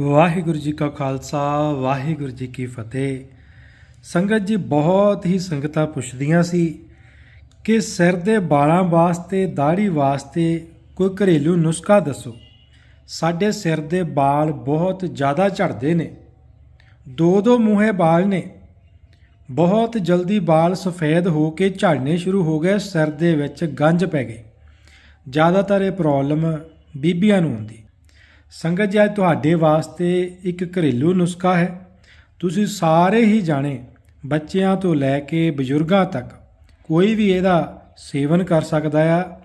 ਵਾਹਿਗੁਰੂ ਜੀ ਕਾ ਖਾਲਸਾ, ਵਾਹਿਗੁਰੂ ਜੀ ਕੀ ਫਤਿਹ। ਸੰਗਤ ਜੀ, ਬਹੁਤ ਹੀ ਸੰਗਤਾਂ ਪੁੱਛਦੀਆਂ ਸੀ ਕਿ ਸਿਰ ਦੇ ਵਾਲਾਂ ਵਾਸਤੇ ਦਾੜੀ ਵਾਸਤੇ ਕੋਈ ਘਰੇਲੂ ਨੁਸਖਾ ਦੱਸੋ। ਸਾਡੇ ਸਿਰ ਦੇ ਵਾਲ ਬਹੁਤ ਜ਼ਿਆਦਾ ਝੜਦੇ ਨੇ। ਦੋ ਦੋ ਮੂੰਹੇ ਵਾਲ ਨੇ। ਬਹੁਤ ਜਲਦੀ ਵਾਲ ਸਫੈਦ ਹੋ ਕੇ ਝੜਨੇ ਸ਼ੁਰੂ ਹੋ ਗਏ, ਸਿਰ ਦੇ ਵਿੱਚ ਗੰਜ ਪੈ ਗਏ। ਜ਼ਿਆਦਾਤਰ ਇਹ ਪ੍ਰੋਬਲਮ ਬੀਬੀਆਂ ਨੂੰ ਹੁੰਦੀ। ਸੰਗਤ ਜੀ, ਅੱਜ ਤੁਹਾਡੇ ਵਾਸਤੇ ਇੱਕ ਘਰੇਲੂ ਨੁਸਖਾ ਹੈ। ਤੁਸੀਂ ਸਾਰੇ ਹੀ ਜਾਣੇ ਬੱਚਿਆਂ ਤੋਂ ਲੈ ਕੇ ਬਜ਼ੁਰਗਾਂ ਤੱਕ ਕੋਈ ਵੀ ਇਹਦਾ ਸੇਵਨ ਕਰ ਸਕਦਾ ਆ।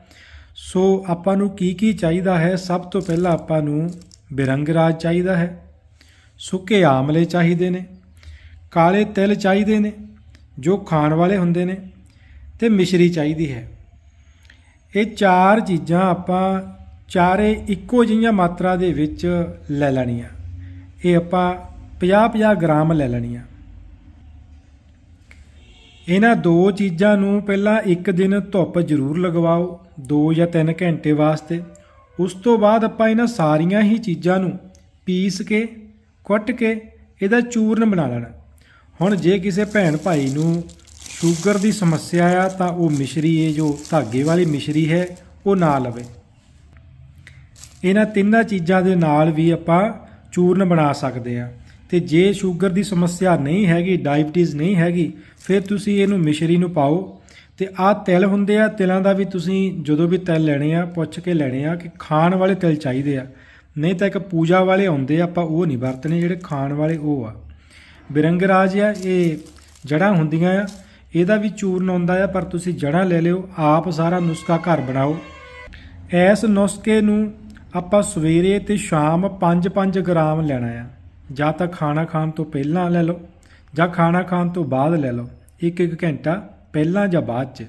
ਸੋ ਆਪਾਂ ਨੂੰ ਕੀ ਕੀ ਚਾਹੀਦਾ ਹੈ? ਸਭ ਤੋਂ ਪਹਿਲਾਂ ਆਪਾਂ ਨੂੰ ਬਿਰੰਗਰਾਜ ਚਾਹੀਦਾ ਹੈ। ਸੁੱਕੇ ਆਮਲੇ ਚਾਹੀਦੇ ਨੇ। ਕਾਲੇ ਤਿਲ ਚਾਹੀਦੇ ਨੇ, ਜੋ ਖਾਣ ਵਾਲੇ ਹੁੰਦੇ ਨੇ, ਤੇ ਮਿਸ਼ਰੀ ਚਾਹੀਦੀ ਹੈ। ਇਹ ਚਾਰ ਚੀਜ਼ਾਂ ਆਪਾਂ ਚਾਰੇ ਇੱਕੋ ਜਿਹੀਆਂ ਮਾਤਰਾ ਦੇ ਵਿੱਚ ਲੈ ਲੈਣੀਆਂ। ਇਹ ਆਪਾਂ 50-50 ਗ੍ਰਾਮ ਲੈ ਲੈਣੀਆਂ। ਇਹਨਾਂ ਦੋ ਚੀਜ਼ਾਂ ਨੂੰ ਪਹਿਲਾਂ ਇੱਕ ਦਿਨ ਧੁੱਪ ਜ਼ਰੂਰ ਲਗਵਾਓ 2 ਜਾਂ 3 ਘੰਟੇ ਵਾਸਤੇ। ਉਸ ਤੋਂ ਬਾਅਦ ਆਪਾਂ ਇਹਨਾਂ ਸਾਰੀਆਂ ਹੀ ਚੀਜ਼ਾਂ ਨੂੰ ਪੀਸ ਕੇ, ਕੁੱਟ ਕੇ ਇਹਦਾ ਚੂਰਨ ਬਣਾ ਲੈਣਾ। ਹੁਣ ਜੇ ਕਿਸੇ ਭੈਣ ਭਾਈ ਨੂੰ ਸ਼ੂਗਰ ਦੀ ਸਮੱਸਿਆ ਆ ਤਾਂ ਉਹ ਮਿਸ਼ਰੀ, ਇਹ ਜੋ ਧਾਗੇ ਵਾਲੀ ਮਿਸ਼ਰੀ ਹੈ, ਉਹ ਨਾ ਲਵੇ। ਇਹਨਾਂ ਤਿੰਨਾਂ ਚੀਜ਼ਾਂ ਦੇ ਨਾਲ ਵੀ ਆਪਾਂ ਚੂਰਨ ਬਣਾ ਸਕਦੇ ਆ ਤੇ ਜੇ ਸ਼ੂਗਰ ਦੀ ਸਮੱਸਿਆ ਨਹੀਂ ਹੈਗੀ, ਡਾਇਬਟੀਜ਼ ਨਹੀਂ ਹੈਗੀ, ਫਿਰ ਤੁਸੀਂ ਇਹਨੂੰ ਮਿਸ਼ਰੀ ਨੂੰ ਪਾਓ। ਤੇ ਆਹ ਤਿਲ ਹੁੰਦੇ ਆ, ਤਿਲਾਂ ਦਾ ਵੀ ਤੁਸੀਂ ਜਦੋਂ ਵੀ ਤਿਲ ਲੈਣੇ ਆ, ਪੁੱਛ ਕੇ ਲੈਣੇ ਆ ਕਿ ਖਾਣ ਵਾਲੇ ਤਿਲ ਚਾਹੀਦੇ ਆ। ਨਹੀਂ ਤਾਂ ਇੱਕ ਪੂਜਾ ਵਾਲੇ ਆਉਂਦੇ ਆ, ਆਪਾਂ ਉਹ ਨਹੀਂ ਵਰਤਨੇ ਜਿਹੜੇ ਖਾਣ ਵਾਲੇ ਉਹ ਆ। ਬਿਰੰਗਰਾਜ ਆ, ਇਹ ਜੜਾਂ ਹੁੰਦੀਆਂ ਆ, ਇਹਦਾ ਵੀ ਚੂਰਨ ਆਉਂਦਾ ਆ, ਪਰ ਤੁਸੀਂ ਜੜਾਂ ਲੈ ਲਿਓ, ਆਪ ਸਾਰਾ ਨੁਸਖਾ ਘਰ ਬਣਾਓ। ਇਸ ਨੁਸਖੇ ਨੂੰ ਆਪਾਂ ਸਵੇਰੇ ਤੇ ਸ਼ਾਮ 5-5 ਗ੍ਰਾਮ ਲੈਣਾ ਆ। ਜਾਂ ਤਾਂ ਖਾਣਾ ਖਾਣ ਤੋਂ ਪਹਿਲਾਂ ਲੈ ਲਓ, ਜਾਂ ਖਾਣਾ ਖਾਣ ਤੋਂ ਬਾਅਦ ਲੈ ਲਓ। ਇੱਕ ਇੱਕ ਘੰਟਾ ਪਹਿਲਾਂ ਜਾਂ ਬਾਅਦ 'ਚ।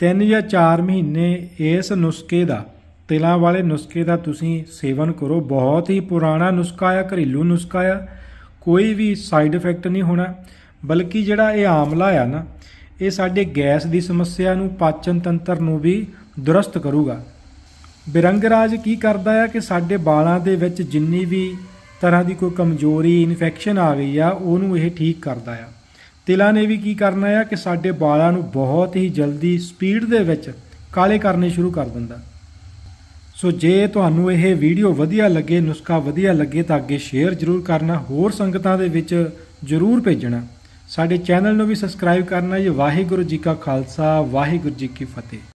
ਤਿੰਨ ਜਾਂ ਚਾਰ ਮਹੀਨੇ ਇਸ ਨੁਸਖੇ ਦਾ, ਤਿਲਾਂ ਵਾਲੇ ਨੁਸਖੇ ਦਾ ਤੁਸੀਂ ਸੇਵਨ ਕਰੋ। ਬਹੁਤ ਹੀ ਪੁਰਾਣਾ ਨੁਸਖਾ ਆ, ਘਰੇਲੂ ਨੁਸਖਾ ਆ। ਕੋਈ ਵੀ ਸਾਈਡ ਇਫੈਕਟ ਨਹੀਂ ਹੋਣਾ। ਬਲਕਿ ਜਿਹੜਾ ਇਹ ਆਮਲਾ ਆ ਨਾ, ਇਹ ਸਾਡੇ ਗੈਸ ਦੀ ਸਮੱਸਿਆ ਨੂੰ, ਪਾਚਨ ਤੰਤਰ ਨੂੰ ਵੀ ਦੁਰਸਤ ਕਰੂਗਾ। ਬਿਰੰਗਰਾਜ ਕੀ ਕਰਦਾ ਆ ਕਿ ਸਾਡੇ ਵਾਲਾਂ ਦੇ ਵਿੱਚ ਜਿੰਨੀ ਵੀ ਤਰ੍ਹਾਂ ਦੀ ਕੋਈ ਕਮਜ਼ੋਰੀ ਇਨਫੈਕਸ਼ਨ ਆ ਗਈ ਆ, ਉਹਨੂੰ ਇਹ ਠੀਕ ਕਰਦਾ ਆ। ਤਿਲਾਂ ਨੇ ਵੀ ਕੀ ਕਰਨਾ ਆ ਕਿ ਸਾਡੇ ਵਾਲਾਂ ਨੂੰ ਬਹੁਤ ਹੀ ਜਲਦੀ ਸਪੀਡ ਦੇ ਵਿੱਚ ਕਾਲੇ ਕਰਨੇ ਸ਼ੁਰੂ ਕਰ ਦਿੰਦਾ। ਸੋ ਜੇ ਤੁਹਾਨੂੰ ਇਹ ਵੀਡੀਓ ਵਧੀਆ ਲੱਗੇ, ਨੁਸਖਾ ਵਧੀਆ ਲੱਗੇ ਤਾਂ ਅੱਗੇ ਸ਼ੇਅਰ ਜ਼ਰੂਰ ਕਰਨਾ, ਹੋਰ ਸੰਗਤਾਂ ਦੇ ਵਿੱਚ ਜ਼ਰੂਰ ਭੇਜਣਾ। ਸਾਡੇ ਚੈਨਲ ਨੂੰ ਵੀ ਸਬਸਕ੍ਰਾਈਬ ਕਰਨਾ ਜੀ। ਵਾਹਿਗੁਰੂ ਜੀ ਕਾ ਖਾਲਸਾ, ਵਾਹਿਗੁਰੂ ਜੀ ਕੀ ਫਤਿਹ।